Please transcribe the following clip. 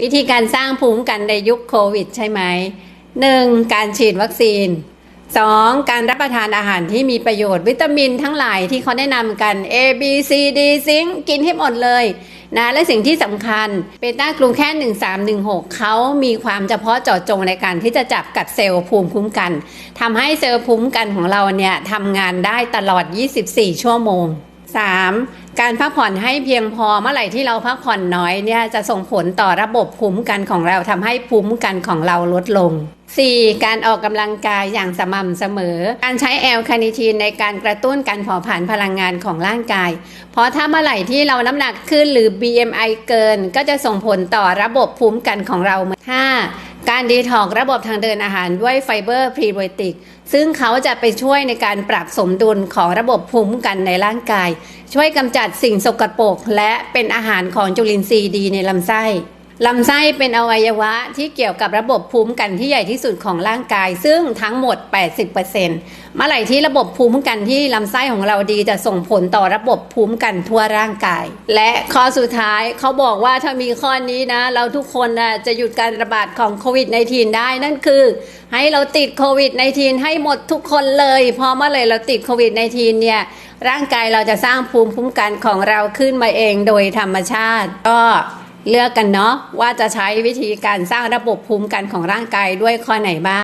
วิธีการสร้างภูมิคุ้มกันในยุคโควิดใช่ไหม 1. การฉีดวัคซีน 2. การรับประทานอาหารที่มีประโยชน์วิตามินทั้งหลายที่เขาแนะนำกัน A B C D ซิงกินให้หมดเลยนะและสิ่งที่สำคัญเบต้ากลูแคน1316 เขามีความเฉพาะเจาะจงในการที่จะจับกับเซลล์ภูมิคุ้มกันทำให้เซลล์ภูมิคุ้มกันของเราเนี่ยทำงานได้ตลอด 24 ชั่วโมง 3. การพักผ่อนให้เพียงพอเมื่อไหร่ที่เราพักผ่อนน้อยเนี่ยจะส่งผลต่อระบบภูมิคุ้มกันของเราทำให้ภูมิคุ้มกันของเราลดลง 4. การออกกำลังกายอย่างสม่ำเสมอ การใช้แอลคาเนิทีนในการกระตุ้นการเผาผลาญพลังงานของร่างกาย เพราะถ้าเมื่อไหร่ที่เราน้ำหนักขึ้นหรือ BMI เกิน ก็จะส่งผลต่อระบบภูมิคุ้มกันของเรา 5. การดีท็อกระบบทางเดินอาหารด้วยไฟเบอร์พรีไบโอติก ซึ่งเขาจะไปช่วยในการปรับสมดุลของระบบภูมิคุ้มกันในร่างกาย ช่วยกำจัดสิ่งสกปรกและเป็นอาหารของจุลินทรีย์ดีในลำไส้ ลำไส้เป็นอวัยวะที่เกี่ยวกับระบบภูมิคุ้มกันที่ใหญ่ที่สุดของร่างกาย ซึ่งทั้งหมด 80%เมื่อไหร่ที่ระบบภูมิคุ้มกันที่ลำไส้ของเราดีจะส่งผลต่อระบบภูมิคุ้มกันทั่วร่างกาย และข้อสุดท้ายเขาบอกว่าถ้ามีข้อนี้นะ เราทุกคนนะจะหยุดการระบาดของโควิด -19 ได้นั่นคือ ให้เราติดโควิด -19 ให้หมดทุกคนเลยพอเมื่อไหร่เราติดโควิด -19 เนี่ยร่างกายเราจะสร้างภูมิคุ้มกันของเราขึ้นมาเองโดยธรรมชาติก็ เลือกกันเนาะว่าจะใช้วิธีการสร้างระบบภูมิคุ้มกันของร่างกายด้วยข้อไหนบ้าง